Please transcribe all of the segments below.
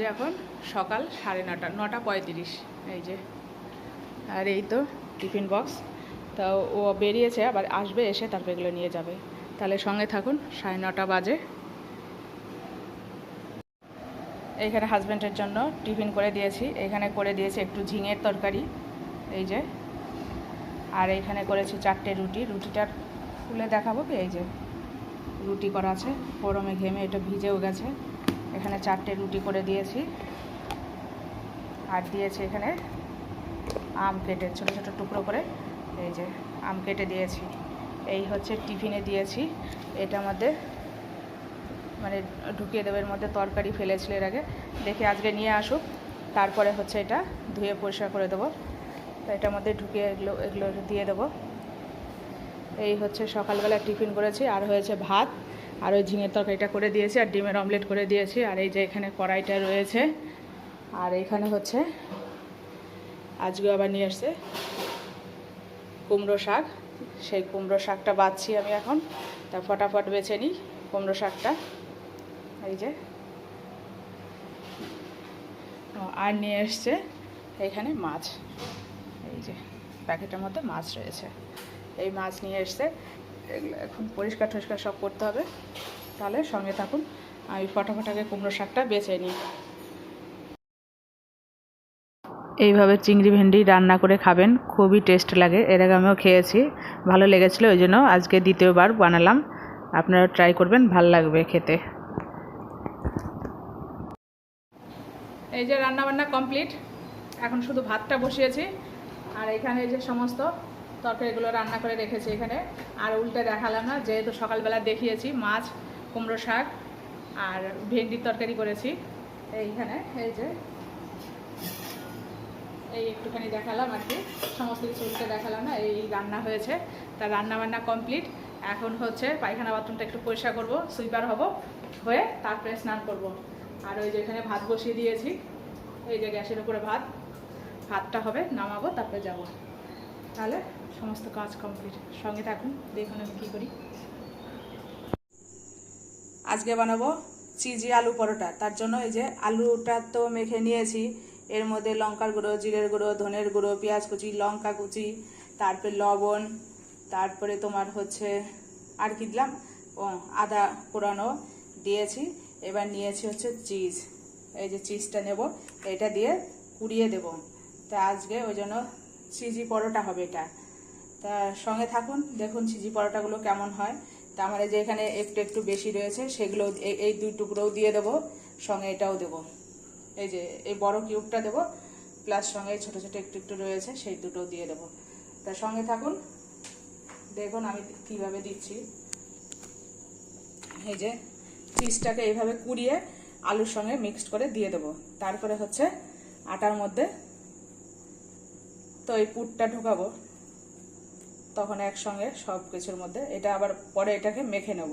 এখন সকাল সাড়ে নটা নটা পঁয়ত্রিশ, এই যে। আর এই তো টিফিন বক্স। তা ও বেরিয়েছে, আবার আসবে এসে তারপর এগুলো নিয়ে যাবে। তাহলে সঙ্গে থাকুন, সাড়ে নটা বাজে। এইখানে হাজব্যান্ডের জন্য টিফিন করে দিয়েছি। এখানে করে দিয়েছি একটু ঝিঙের তরকারি, এই যে। আর এইখানে করেছি চারটে রুটি। রুটিটার খুলে দেখাবো কি? এই যে, রুটি করা আছে। গরমে ঘেমে এটা ভিজেও গেছে। এখানে চারটে রুটি করে দিয়েছি। আর দিয়েছি এখানে আম কেটে, ছোটো ছোটো টুকরো করে এই যে আম কেটে দিয়েছি। এই হচ্ছে টিফিনে দিয়েছি। এটা মধ্যে মানে ঢুকিয়ে দেবে, এর মধ্যে তরকারি ফেলেছিল এর আগে। দেখে আজকে নিয়ে আসুক, তারপরে হচ্ছে এটা ধুয়ে পরিষ্কার করে দেবো। তো এটার মধ্যে ঢুকিয়ে এগুলো এগুলো দিয়ে দেবো। এই হচ্ছে সকালবেলা টিফিন করেছি, আর হয়েছে ভাত। আর ওই ঝিঙের তরকারিটা করে দিয়েছি আর ডিমের অমলেট করে দিয়েছি আর এই যে এখানে কড়াইটা রয়েছে। আর এইখানে হচ্ছে আজকে আবার নিয়ে এসছে কুমড়ো শাক। সেই কুমড়ো শাকটা বাছছি আমি এখন। তা ফটাফট বেছে নিই কুমড়ো শাকটা। এই যে। আর নিয়ে এসছে এইখানে মাছ। এই যে, প্যাকেটের মধ্যে মাছ রয়েছে। এই মাছ নিয়ে এসছে এগুলো এখন পরিষ্কার টরিষ্কার সব করতে হবে। তাহলে সঙ্গে থাকুন। আমি ফটাফট আগে কুমড়ো শাকটা বেছে নিই এইভাবে চিংড়ি ভেন্ডি রান্না করে খাবেন। খুবই টেস্ট লাগে। এর আগে আমিও খেয়েছি। ভালো লেগেছিলো, ওই জন্য আজকে দ্বিতীয়বার বানালাম। আপনারা ট্রাই করবেন, ভালো লাগবে খেতে। এই যে রান্না বান্না কমপ্লিট এখন শুধু ভাতটা বসিয়েছি। আর এখানে এই যে সমস্ত তরকারিগুলো রান্না করে রেখেছি এখানে। আর উল্টে দেখালাম না, যেহেতু সকালবেলা দেখিয়েছি, মাছ, কুমড়ো শাক আর ভেন্ডির তরকারি করেছি। এইখানে, এই যে। এই একটুখানি দেখালাম আর কি। সমস্ত কিছু উল্টে দেখালাম না, এই রান্না হয়েছে। তার রান্না বান্না কমপ্লিট। এখন হচ্ছে পায়খানা বাথরুমটা একটু পরিষ্কার করব, সুইপার হব, হয়ে তারপরে স্নান করব। আর ওই যে এখানে ভাত বসিয়ে দিয়েছি, এই যে গ্যাসের উপরে ভাত। ভাতটা হবে, নামাবো, তারপরে যাব। তাহলে সমস্ত কাজ কমপ্লিট সঙ্গে থাকুন, দেখুন আমি কী করি। আজকে বানাবো চিজি আলু পরোটা। তার জন্য এই যে আলুটা তো মেখে নিয়েছি। এর মধ্যে লঙ্কার গুঁড়ো, জিরের গুঁড়ো, ধনের গুঁড়ো, পেঁয়াজ কুচি, লঙ্কা কুচি, তারপরে লবণ, তারপরে তোমার হচ্ছে আর কি দিলাম? ও, আদা কোরানো দিয়েছি। এবার নিয়েছি হচ্ছে চিজ। এই যে চিজটা নেব, এটা দিয়ে কুড়িয়ে দেব। তা আজকে ওই জন্য চিজি পরোটা হবে এটা। তা সঙ্গে থাকুন, দেখুন সিজি পরোটাগুলো কেমন হয়। তা আমার যে এখানে একটু একটু বেশি রয়েছে, সেগুলো এই- দুই টুকরোও দিয়ে দেবো, সঙ্গে এটাও দেবো। এই যে, এই বড় কিউবটা দেবো, প্লাস সঙ্গে ছোট ছোট একটু একটু রয়েছে, সেই দুটো দিয়ে দেবো। তা সঙ্গে থাকুন, দেখুন আমি কীভাবে দিচ্ছি। এই যে চিজটাকে এইভাবে কুড়িয়ে আলুর সঙ্গে মিক্সড করে দিয়ে দেবো। তারপরে হচ্ছে আটার মধ্যে তো এই পুরটা ঢোকাবো। তখন একসঙ্গে সব কিছুর মধ্যে। এটা আবার পরে এটাকে মেখে নেব।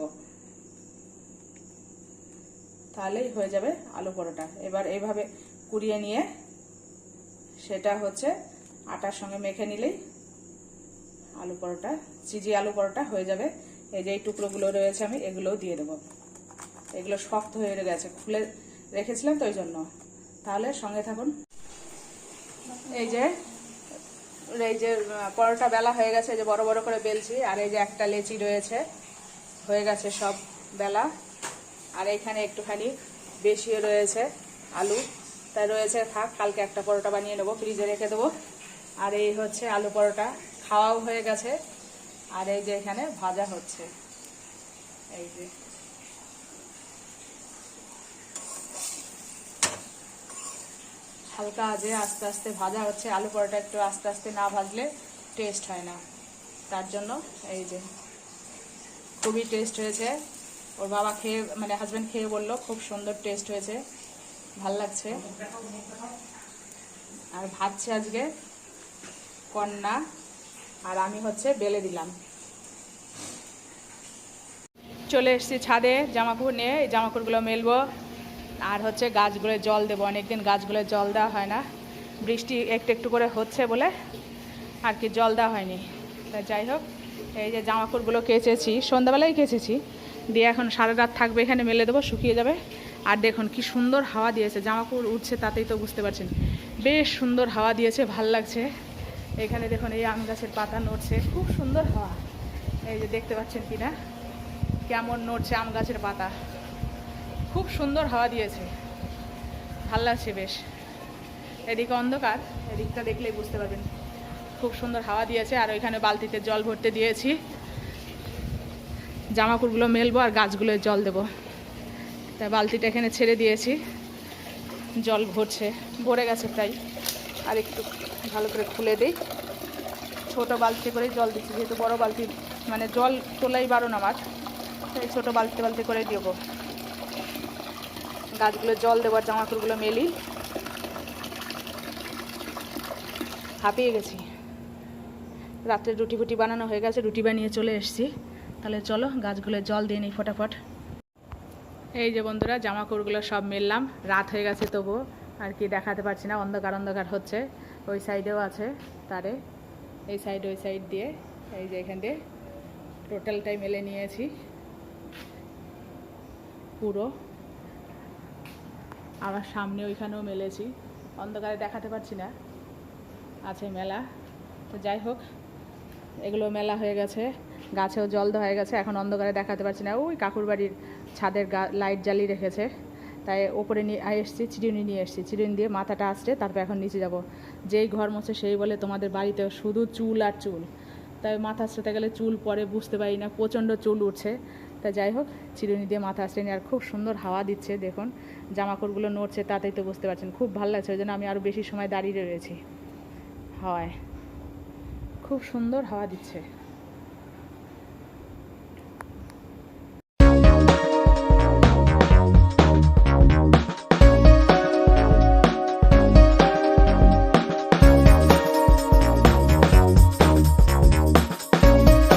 তাহলেই হয়ে যাবে আলু পরোটা। এবার এইভাবে কুড়িয়ে নিয়ে সেটা হচ্ছে আটার সঙ্গে মেখে নিলেই আলু পরোটা, চিজি আলু পরোটা হয়ে যাবে। এই যে এই টুকরোগুলো রয়েছে আমি, এগুলোও দিয়ে দেবো। এগুলো শক্ত হয়ে গেছে, খুলে রেখেছিলাম তো ওই জন্য। তাহলে সঙ্গে থাকুন। এই যে এই যে পরোটা বেলা হয়ে গেছে যে বড় বড় করে বেলছি, আর এই যে একটা লেচি রয়েছে, হয়ে গেছে সব বেলা। আর এইখানে একটুখানি বেশিও রয়েছে আলু। তাই রয়েছে, থাক, কালকে একটা পরোটা বানিয়ে নেব, ফ্রিজে রেখে দেবো। আর এই হচ্ছে আলু পরোটা, খাওয়াও হয়ে গেছে। আর এই যে এখানে ভাজা হচ্ছে। এই যে হালকা আজে আস্তে আস্তে ভাজা হচ্ছে, আলু পরোটা একটু আস্তে আস্তে না ভাজলে টেস্ট হয় না। তার জন্য এই যে খুবই টেস্ট হয়েছে। ওর বাবা খেয়ে মানে হাজব্যান্ড খেয়ে বলল, খুব সুন্দর টেস্ট হয়েছে। ভালো লাগছে। আর ভাজছে আজকে কন্যা, আর আমি হচ্ছে বেলে দিলাম। চলে এসেছি ছাদে, জামাকাপড় নিয়ে, এই জামাকাপড়গুলো মেলবো। আর হচ্ছে গাছগুলো জল দেবো, অনেকদিন গাছগুলো জল দেওয়া হয় না। বৃষ্টি একটু একটু করে হচ্ছে বলে আর কি জল দেওয়া হয়নি। তা যাই হোক, এই যে জামাকাপড়গুলো কেচেছি, সন্ধ্যাবেলায় কেচেছি, দিয়ে এখন সারা রাত থাকবে, এখানে মেলে দেবো, শুকিয়ে যাবে। আর দেখুন কি সুন্দর হাওয়া দিয়েছে, জামাকাপড় উঠছে তাতেই তো বুঝতে পারছেন। বেশ সুন্দর হাওয়া দিয়েছে, ভালো লাগছে। এখানে দেখুন এই আম গাছের পাতা নড়ছে, খুব সুন্দর হাওয়া। এই যে দেখতে পাচ্ছেন কি না কেমন নড়ছে আম গাছের পাতা। খুব সুন্দর হাওয়া দিয়েছে। ভালো লাগছে বেশ। এদিকে অন্ধকার, এদিকটা দেখলেই বুঝতে পারবেন। খুব সুন্দর হাওয়া দিয়েছে, আর ওইখানে বালতিতে জল ভরতে দিয়েছি। জামাকাপড়গুলো মেলবো আর গাছগুলোয় জল দেবো। তাই বালতিটা এখানে ছেড়ে দিয়েছি। জল ভরছে, ভরে গেছে প্রায়। আর একটু ভালো করে খুলে দিই। ছোটো বালতি করেই জল দিচ্ছি, যেহেতু বড় বালতি মানে জল তোলাই বারণ আমার। তাই ছোটো বালতি বালতি করে দেবো। গাছগুলো জল দেবার, জামাকাপড়গুলো মেলি। হাঁপিয়ে গেছি। রাত্রে রুটি ফুটি বানানো হয়ে গেছে, রুটি বানিয়ে চলে এসেছি। তাহলে চলো গাছগুলো জল দিয়ে নিই ফটাফট। এই যে বন্ধুরা জামা কাপড়গুলো সব মেললাম। রাত হয়ে গেছে তবুও, আর কি দেখাতে পারছি না, অন্ধকার অন্ধকার হচ্ছে। ওই সাইডেও আছে তারে। এই সাইড, ওই সাইড দিয়ে, এই যে এখান দিয়ে টোটালটাই মেলে নিয়েছি। পুরো। আবার সামনে ওইখানেও মেলেছি। অন্ধকারে দেখাতে পারছি না। আছে মেলা। তো যাই হোক, এগুলো মেলা হয়ে গেছে। গাছেও জল দেওয়া হয়ে গেছে। এখন অন্ধকারে দেখাতে পারছি না। ওই কাকুর বাড়ির ছাদের লাইট জ্বালিয়ে রেখেছে। তাই ওপরে নিয়ে এসেছি, চিরুনি নিয়ে এসেছি। চিরুনি দিয়ে মাথাটা আসছে তারপর এখন নিচে যাব। যেই ঘর মোছে সেই বলে তোমাদের বাড়িতে শুধু চুল আর চুল। তাই মাথা আসতে গেলে চুল পরে বুঝতে পারি না। প্রচণ্ড চুল উঠছে। তা যাই হোক, চিরুনি দিয়ে মাথা আসেনি আর খুব সুন্দর হাওয়া দিচ্ছে, দেখুন। জামাকাপড়গুলো নড়ছে, তাতেই তো বুঝতে পারছেন, খুব ভালো লাগছে, ওই জন্য আমি আরও বেশি সময় দাঁড়িয়ে রয়েছি। হাওয়ায়। খুব সুন্দর হাওয়া দিচ্ছে।